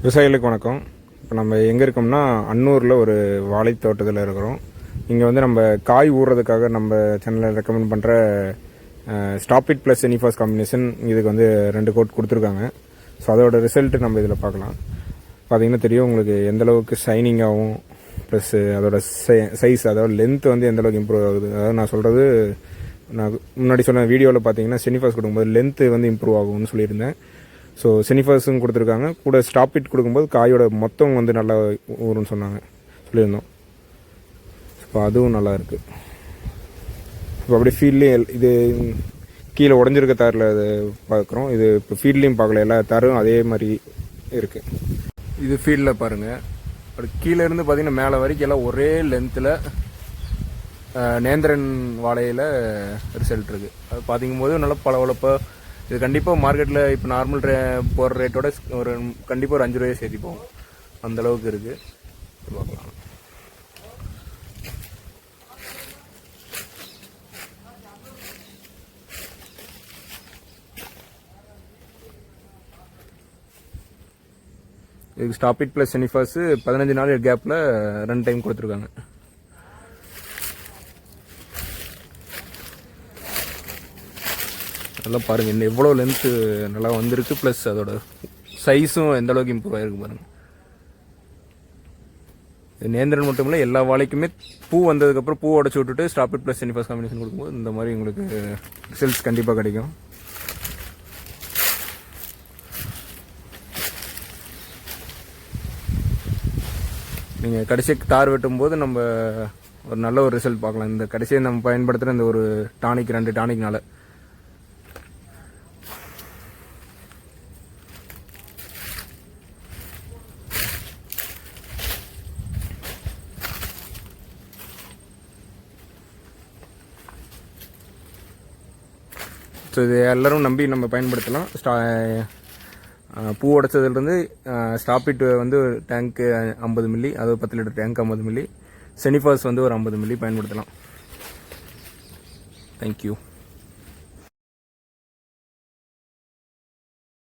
விவசாயிகளுக்கு வணக்கம். இப்போ நம்ம எங்கே இருக்கோம்னா அன்னூரில் ஒரு வாழை தோட்டத்தில் இருக்கிறோம். இங்கே வந்து நம்ம காய் ஊறுறதுக்காக நம்ம சேனலில் ரெக்கமெண்ட் பண்ணுற ஸ்டாப் இட் ப்ளஸ் எனிஃபாஸ் காம்பினேஷன் இதுக்கு வந்து ரெண்டு கோட் கொடுத்துருக்காங்க. ஸோ அதோட ரிசல்ட்டு நம்ம இதில் பார்க்கலாம். பார்த்தீங்கன்னா தெரியும் உங்களுக்கு எந்த அளவுக்கு ஷைனிங் ஆகும் ப்ளஸ் அதோட சைஸ் அதோட லென்த் வந்து எந்த அளவுக்கு இம்ப்ரூவ் ஆகுது. அதாவது நான் சொல்கிறது நான் முன்னாடி சொன்ன வீடியோவில் பார்த்தீங்கன்னா செனிஃபாஸ் கொடுக்கும்போது லென்த்து வந்து இம்ப்ரூவ் ஆகும்னு சொல்லியிருந்தேன். ஸோ செனிஃபர்ஸும் கொடுத்துருக்காங்க. கூட ஸ்டாப் இட் கொடுக்கும்போது காயோட மொத்தம் வந்து நல்லா ஊறும்னு சொன்னாங்க. சொல்லியிருந்தோம். இப்போ அதுவும் நல்லா இருக்குது இப்போ அப்படியே ஃபீல்ட்லேயும் இது கீழே உடஞ்சிருக்க தாரில் இது பார்க்குறோம். இது இப்போ ஃபீல்ட்லேயும் பார்க்கல. எல்லா தாரும் அதே மாதிரி இருக்குது இது ஃபீல்டில் பாருங்கள் அப்படி கீழே இருந்து பார்த்தீங்கன்னா மேலே வரைக்கும் எல்லாம் ஒரே லென்த்தில் நேந்திரன் வாழையில் ரிசல்ட் இருக்குது அது பார்த்திங்கும்போது நல்லா பளபளப்பாக இது கண்டிப்பாக மார்க்கெட்டில் இப்போ நார்மல் ரே போகிற ரேட்டோட ஒரு கண்டிப்பாக ஒரு அஞ்சு ரூபாயை சேர்த்தி போகும் அந்த அளவுக்கு இருக்குது பார்க்கலாம். இதுக்கு ஸ்டாப் இட் ப்ளஸ் செனிஃபாஸு பதினஞ்சு நாள் கேப்பில் ரெண்டு டைம் கொடுத்துருக்காங்க. நல்லா பாருங்கள் இன்னும் எவ்வளோ லென்த்து நல்லா வந்திருக்கு ப்ளஸ் அதோட சைஸும் எந்த அளவுக்கு இம்ப்ரூவ் ஆகிருக்கு பாருங்கள் நேந்திரன் மட்டும் இல்லை எல்லா வாழைக்குமே பூ வந்ததுக்கப்புறம் பூ உடச்சி விட்டுட்டு ஸ்டாப்பிட் இட் ப்ளஸ் செனிஃபாஸ் காம்பினேஷன் கொடுக்கும்போது இந்த மாதிரி உங்களுக்கு ரிசல்ட்ஸ் கண்டிப்பாக கிடைக்கும். நீங்கள் கடைசிக்கு தார் வெட்டும்போது நம்ம ஒரு நல்ல ஒரு ரிசல்ட் பார்க்கலாம். இந்த கடைசியை நம்ம பயன்படுத்துகிற இந்த ஒரு டானிக் ரெண்டு டானிக்னால ஸோ இது எல்லோரும் நம்பி நம்ம பயன்படுத்தலாம். ஸ்டா பூ உடைச்சதுலேருந்து ஸ்டாப்பிட் வந்து டேங்க்கு ஐம்பது மில்லி அதாவது பத்து லிட்டர் டேங்க் ஐம்பது மில்லி செனிஃபாஸ் வந்து ஒரு ஐம்பது மில்லி பயன்படுத்தலாம். தேங்க்யூ